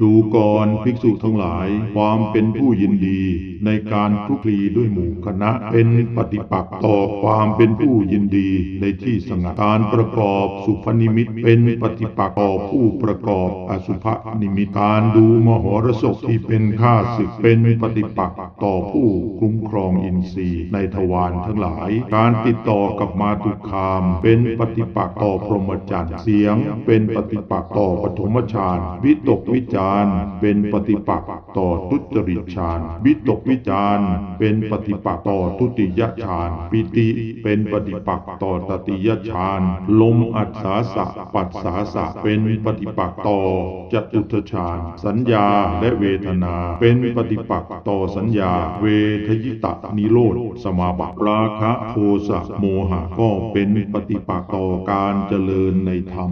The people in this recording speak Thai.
ดูก่อนภิกษุทั้งหลาย ความเป็นผู้ยินดีในการคลุกคลีด้วยหมู่คณะเป็นปฏิปักษ์ต่อความเป็นผู้ยินดีในที่สงัดการประกอบสุภนิมิตเป็นปฏิปักษ์ต่อผู้ประกอบอสุภนิมิตการดูมหรสพที่เป็นข้าศึกเป็นปฏิปักษ์ต่อผู้คุ้มครองอินทรีย์ในทวารทั้งหลาย การติดต่อกับมาตุคาม เป็นปฏิปักษ์ต่อพรหมจรรย์เสียง เป็นปฏิปักษ์ต่อปฐมฌานวิตกวิจารณ์เป็นปฏิปักษ์ต่อทุจริตฌานวิตกวิจารณ์เป็นปฏิปักษ์ต่อทุติยฌานปิติเป็นปฏิปักษ์ต่อตติยฌานลมอัศสาสะปัสสาสะเป็นปฏิปักษ์ต่อจตุตฌานสัญญาและเวทนาเป็นปฏิปักษ์ต่อสัญญา เวทยิตะนิโรธสมาบัติราคะโทสะโมหะก็เป็นปฏิปักษ์ต่อการเจริญในธรรม